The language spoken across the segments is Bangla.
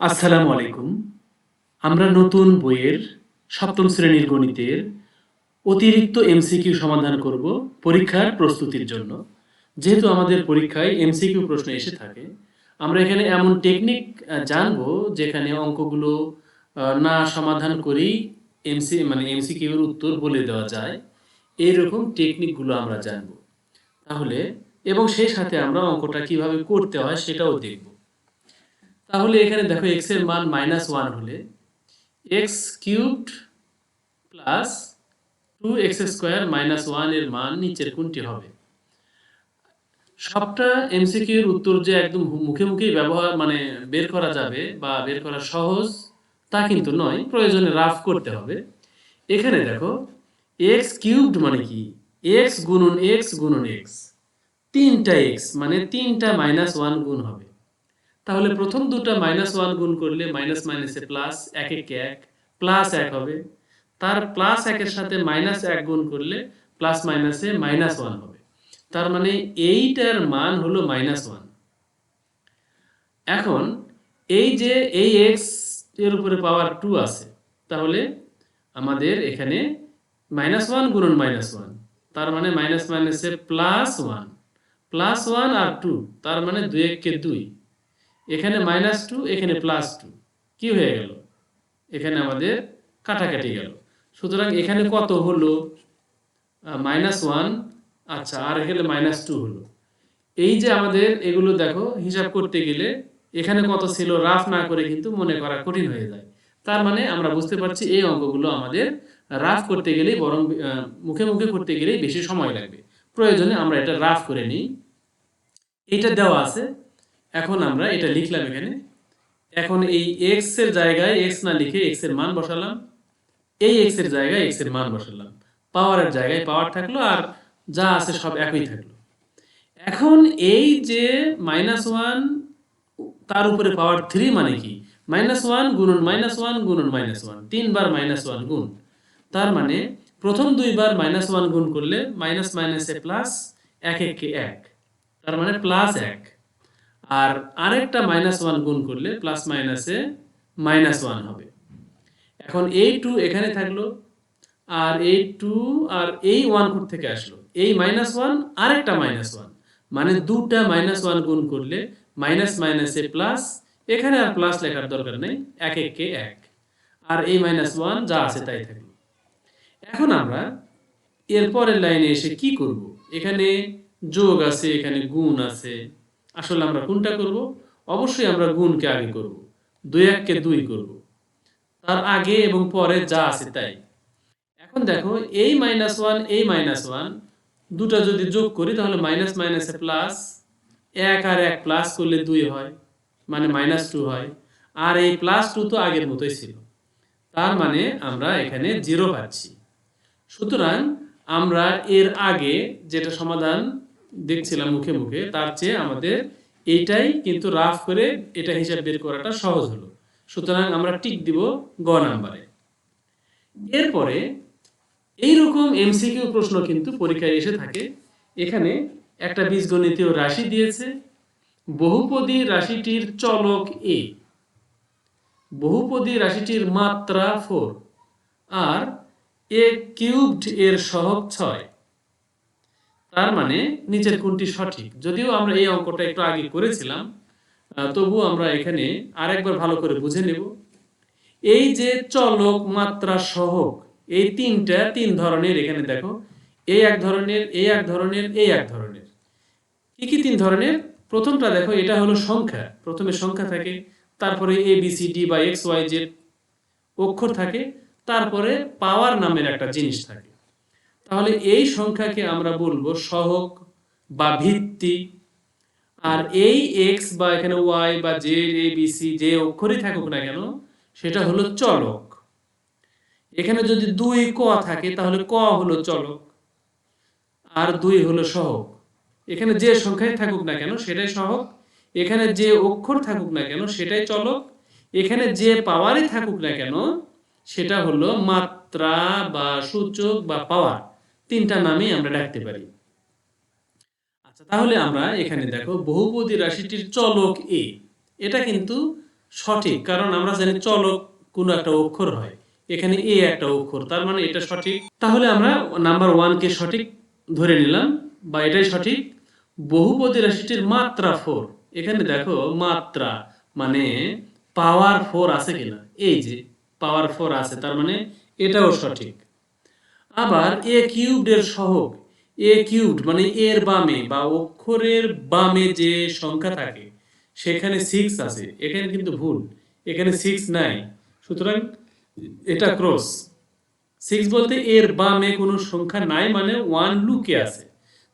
আসসালামু আলাইকুম। আমরা নতুন বইয়ের সপ্তম শ্রেণির গণিতের অতিরিক্ত এমসিকিউ সমাধান করব পরীক্ষার প্রস্তুতির জন্য। যেহেতু আমাদের পরীক্ষায় এমসিকিউ প্রশ্ন এসে থাকে, আমরা এখানে এমন টেকনিক জানব যেখানে অঙ্কগুলো না সমাধান করেই এমসি মানে এমসিকিউর উত্তর বলে দেওয়া যায়। এইরকম টেকনিকগুলো আমরা জানব। তাহলে, এবং সেই সাথে আমরা অঙ্কটা কীভাবে করতে হয় সেটাও দেখব। তাহলে এখানে দেখো এক্সের মান মাইনাস ওয়ান হলে x cubed plus two x square minus ওয়ানের মান নিচের কোনটি হবে? সবটা এমসিকিউ এর উত্তর যে একদম মুখে মুখেই ব্যবহার মানে বের করা যাবে বা বের করা সহজ, তা কিন্তু নয়, প্রয়োজনে রাফ করতে হবে। এখানে দেখো এক্স কিউবড মানে কি? এক্স গুণন এক্স গুণন এক্স তিনটা এক্স মানে তিনটা মাইনাস ওয়ান গুণ হবে। তাহলে প্রথম দুটো মাইনাস ওয়ান গুণ করলে মাইনাস মাইনাসে প্লাস এক এক এক প্লাস এক হবে। তার প্লাস একের সাথে মাইনাস এক গুণ করলে প্লাস মাইনাসে মাইনাস ওয়ান হবে। তার মানে এইটার মান হলো মাইনাস ওয়ান এখন এই যে এই এক্সের উপরে পাওয়ার টু আছে, তাহলে আমাদের এখানে মাইনাস ওয়ান গুণন মাইনাস ওয়ান তার মানে মাইনাস মাইনাসে প্লাস ওয়ান প্লাস ওয়ান আর টু তার মানে দুই এককে দুই। এখানে মাইনাস টু এখানে প্লাস টু কি হয়ে গেল? এখানে আমাদের কাটাকাটি গেল। সুতরাং এখানে কত হলো? মাইনাস ওয়ান আচ্ছা আর এখানে মাইনাস টু হলো। এই যে আমাদের এগুলো দেখো, হিসাব করতে গেলে এখানে কত ছিল? রাফ না করে কিন্তু মনে করা কঠিন হয়ে যায়। তার মানে আমরা বুঝতে পারছি এই অঙ্কগুলো আমাদের রাফ করতে গেলেই বরং মুখে মুখে করতে গেলেই বেশি সময় লাগবে। প্রয়োজনে আমরা এটা রাফ করে নিই। এটা দেওয়া আছে। এখন আমরা এটা লিখলাম এখানে। এখন এই এক্সের জায়গায় এক্স না লিখে এক্সের মান বসালাম। এই এক্সের জায়গায় এক্সের মান বসালাম। পাওয়ারের জায়গায় পাওয়ার থাকল আর যা আছে সব একই থাকল। এখন এই যে মাইনাস ওয়ান তার উপরে পাওয়ার থ্রি মানে কি? মাইনাস ওয়ান গুণন মাইনাস ওয়ান গুণন মাইনাস ওয়ান তিনবার মাইনাস ওয়ান গুণ। তার মানে প্রথম দুইবার মাইনাস ওয়ান গুণ করলে মাইনাস মাইনাসে প্লাস এক, একে, এক। তার মানে প্লাস এক। আর আরেকটা মাইনাস ওয়ান গুণ করলে প্লাস মাইনাসে মাইনাস ওয়ান হবে। এখন এই টু এখানে থাকল, আর এই টু আর এই ওয়ান কোথ থেকে আসলো? এই মাইনাস ওয়ান আরেকটা মাইনাস ওয়ান মানে দুটা মাইনাস ওয়ান গুণ করলে মাইনাস মাইনাসে প্লাস এখানে আর প্লাস লেখার দরকার নেই, এক এককে এক। আর এই মাইনাস ওয়ান যা আছে তাই থাকল। এখন আমরা এরপরের লাইনে এসে কি করব? এখানে যোগ আছে, এখানে গুণ আছে। আসলে আমরা কোনটা করব? অবশ্যই আমরা গুণকে আগে করব। দুই এককে দুই করব। তার আগে এবং পরে যা আছে তাই। এখন দেখো, এই মাইনাস ওয়ান এই মাইনাস ওয়ান দুটা যদি যোগ করি তাহলে মাইনাস মাইনাসে প্লাস এক আর এক প্লাস করলে দুই হয় মানে মাইনাস টু হয়। আর এই প্লাস টু তো আগের মতোই ছিল। তার মানে আমরা এখানে জিরো পাচ্ছি। সুতরাং আমরা এর আগে যেটা সমাধান দেখছিলাম মুখে মুখে, তার চেয়ে আমাদের এইটাই কিন্তু রাফ করে এটা হিসাব বের করাটা সহজ হলো। সুতরাং আমরা টিক দিব গ নাম্বারে। এরপরে এইরকম এমসিকিউ প্রশ্ন কিন্তু পরীক্ষায় এসে থাকে। এখানে একটা বীজগণিতীয় রাশি দিয়েছে, বহুপদী রাশিটির চলক এ বহুপদী রাশিটির মাত্রা ফোর আর এ কিউবড এর সহগ ছয়। তার মানে নিচের কোনটি সঠিক। যদিও আমরা এই অঙ্কটা একটু আগে করেছিলাম তবুও আমরা এখানে আরেকবার ভালো করে বুঝে নেব। এই যে চলক মাত্রা সহগ এই তিনটা তিন ধরনের এখানে দেখো। এই এক ধরনের এই এক ধরনের এই এক ধরনের। কি কি তিন ধরনের? প্রথমটা দেখো, এটা হলো সংখ্যা। প্রথমে সংখ্যা থাকে, তারপরে এ বি সি ডি বা এক্স ওয়াই জেড অক্ষর থাকে, তারপরে পাওয়ার নামের একটা জিনিস থাকে। তাহলে এই সংখ্যাকে আমরা বলব সহগ বা ভিত্তি। আর এই এক্স বা এখানে ওয়াই বা জেড এ বি সি যে অক্ষরই থাকুক না কেন, সেটা হলো চলক। এখানে যদি দুই ক থাকে, তাহলে ক হলো চলক, আর দুই হলো সহগ এখানে যে সংখ্যাই থাকুক না কেন, সেটাই সহগ এখানে যে অক্ষর থাকুক না কেন, সেটাই চলক। এখানে যে পাওয়ারই থাকুক না কেন, সেটা হলো মাত্রা বা সূচক বা পাওয়ার। তিনটা নামেই আমরা ডাকতে পারি। আচ্ছা তাহলে আমরা এখানে দেখো বহুপদী রাশিটির চলক এ এটা কিন্তু সঠিক কারণ আমরা জানি চলক কোনো একটা অক্ষর হয়। এখানে এ একটা অক্ষর তার মানে এটা সঠিক। তাহলে আমরা নাম্বার ওয়ানকে সঠিক ধরে নিলাম বা এটাই সঠিক। বহুপদী রাশিটির মাত্রা ফোর এখানে দেখো মাত্রা মানে পাওয়ার ফোর আছে কিনা? এই যে পাওয়ার ফোর আছে তার মানে এটাও সঠিক। আবার এ কিউবড এর সহগ এ কিউবড মানে এর বামে বা অক্ষরের বামে যে সংখ্যা থাকে, সেখানে সিক্স আছে। এখানে কিন্তু ভুল, এখানে সিক্স নাই। সুতরাং এটা ক্রস সিক্স বলতে এর বামে কোনো সংখ্যা নাই মানে ওয়ান লুকে আছে।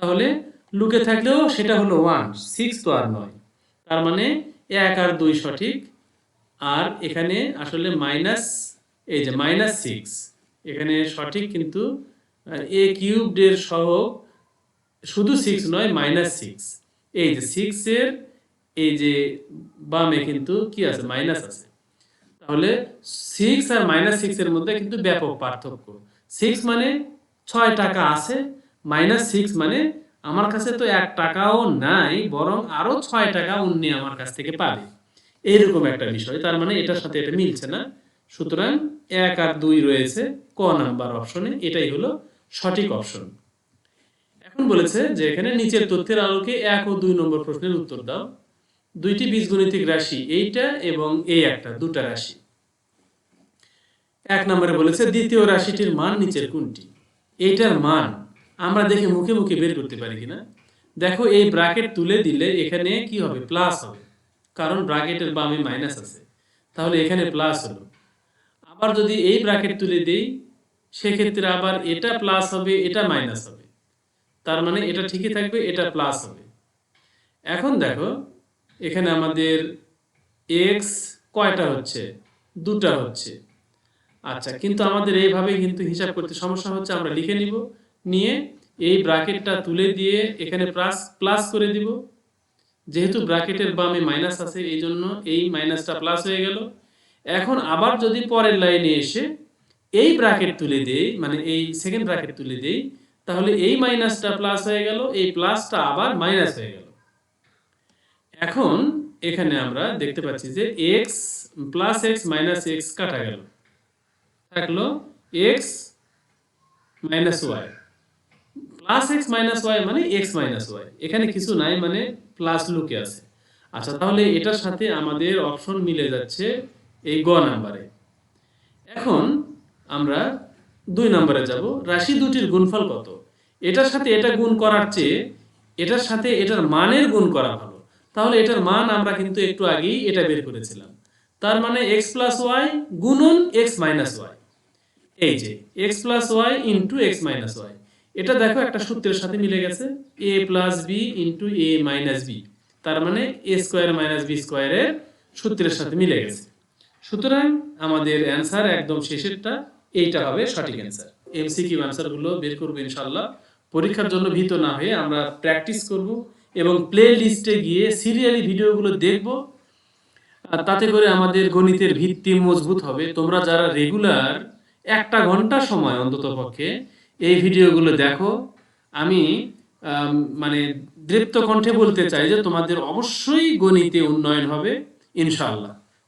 তাহলে লুকে থাকলেও সেটা হলো ওয়ান সিক্স তো আর নয়। তার মানে এক আর দুই সঠিক। আর এখানে আসলে মাইনাস এই যে মাইনাস সিক্স এখানে সঠিক কিন্তু এ কিউবড এর সহ শুধু সিক্স নয় মাইনাস সিক্স এই যে সিক্স এর, এই যে বামে কিন্তু কি আছে? মাইনাস আছে। তাহলে সিক্স আর মাইনাস সিক্স এর মধ্যে কিন্তু ব্যাপক পার্থক্য। সিক্স মানে ছয় টাকা আছে মাইনাস সিক্স মানে আমার কাছে তো এক টাকাও নাই, বরং আরও ছয় টাকা উনি আমার কাছ থেকে পাবে। এইরকম একটা বিষয়, তার মানে এটার সাথে এটা মিলছে না। সুতরাং এক আর দুই রয়েছে, ক নাম্বার অপশনে, এটাই হলো সঠিক অপশন। এখন বলেছে যে এখানে নিচের তথ্যের আলোকে এক ও দুই নম্বর প্রশ্নের উত্তর দাও। দুইটি বীজগণিতিক রাশি, এইটা এবং এই একটা, দুটা রাশি। এক নম্বরে বলেছে, দ্বিতীয় রাশিটির মান নিচের কোনটি? এইটার মান আমরা দেখে মুখে মুখে বের করতে পারি কিনা? দেখো, এই ব্রাকেট তুলে দিলে এখানে কি হবে? প্লাস হবে। কারণ ব্র্যাকেটের বামে মাইনাস আছে। তাহলে এখানে প্লাস হলো। আবার যদি এই ব্র্যাকেট তুলে দেই, সেক্ষেত্রে আবার এটা প্লাস হবে, এটা মাইনাস হবে। তার মানে এটা ঠিকই থাকবে, এটা প্লাস হবে। এখন দেখো, এখানে আমাদের এক্স কয়টা হচ্ছে? দুটা হচ্ছে। আচ্ছা কিন্তু আমাদের এইভাবে কিন্তু হিসাব করতে সমস্যা হচ্ছে, আমরা লিখে নিব। নিয়ে এই ব্র্যাকেটটা তুলে দিয়ে এখানে প্লাস প্লাস করে দিব। যেহেতু ব্র্যাকেটের বামে মাইনাস আছে এই জন্য এই মাইনাসটা প্লাস হয়ে গেল। এখন আবার যদি পরের লাইনে এসে এই ব্র্যাকেট তুলে দেই মানে এই সেকেন্ড ব্র্যাকেট তুলে দেই, তাহলে এই মাইনাসটা প্লাস হয়ে গেল, এই প্লাসটা আবার মাইনাস হয়ে গেল। এখন এখানে আমরা দেখতে পাচ্ছি যে x plus x minus x কাটা গেল। থাকল x minus y plus x minus y মানে এক্স মাইনাস ওয়াই এখানে কিছু নাই মানে প্লাস লুকে আছে। আচ্ছা তাহলে এটার সাথে আমাদের অপশন মিলে যাচ্ছে এই গ নাম্বারে। এখন আমরা দুই নম্বরে যাব। রাশি দুটির গুণফল কত? এটার সাথে এটা গুণ করার চেয়ে এটার সাথে এটার মানের গুণ করা ভালো। তাহলে এটার মান আমরা কিন্তু একটু আগেই এটা বের করেছিলাম। তার মানে এক্স প্লাস ওয়াই গুণন এক্স মাইনাস ওয়াই এই যে x plus y into x minus y এটা দেখো একটা সূত্রের সাথে মিলে গেছে। A plus b into a minus b তার মানে এ স্কোয়ার মাইনাস বি স্কোয়ারের সূত্রের সাথে মিলে গেছে। সুতরাং আমাদের অ্যান্সার একদম শেষেরটা, এইটা হবে সঠিক অ্যান্সার এমসিকিউ অ্যান্সারগুলো বের করব ইনশাল্লাহ পরীক্ষার জন্য ভীত না হয়ে আমরা প্র্যাকটিস করব এবং প্লে লিস্টে গিয়ে সিরিয়ালি ভিডিওগুলো দেখব। তাতে করে আমাদের গণিতের ভিত্তি মজবুত হবে। তোমরা যারা রেগুলার একটা ঘণ্টা সময় অন্তত পক্ষে এই ভিডিওগুলো দেখো, আমি মানে দৃপ্ত কণ্ঠে বলতে চাই যে তোমাদের অবশ্যই গণিতে উন্নয়ন হবে ইনশাআল্লাহ।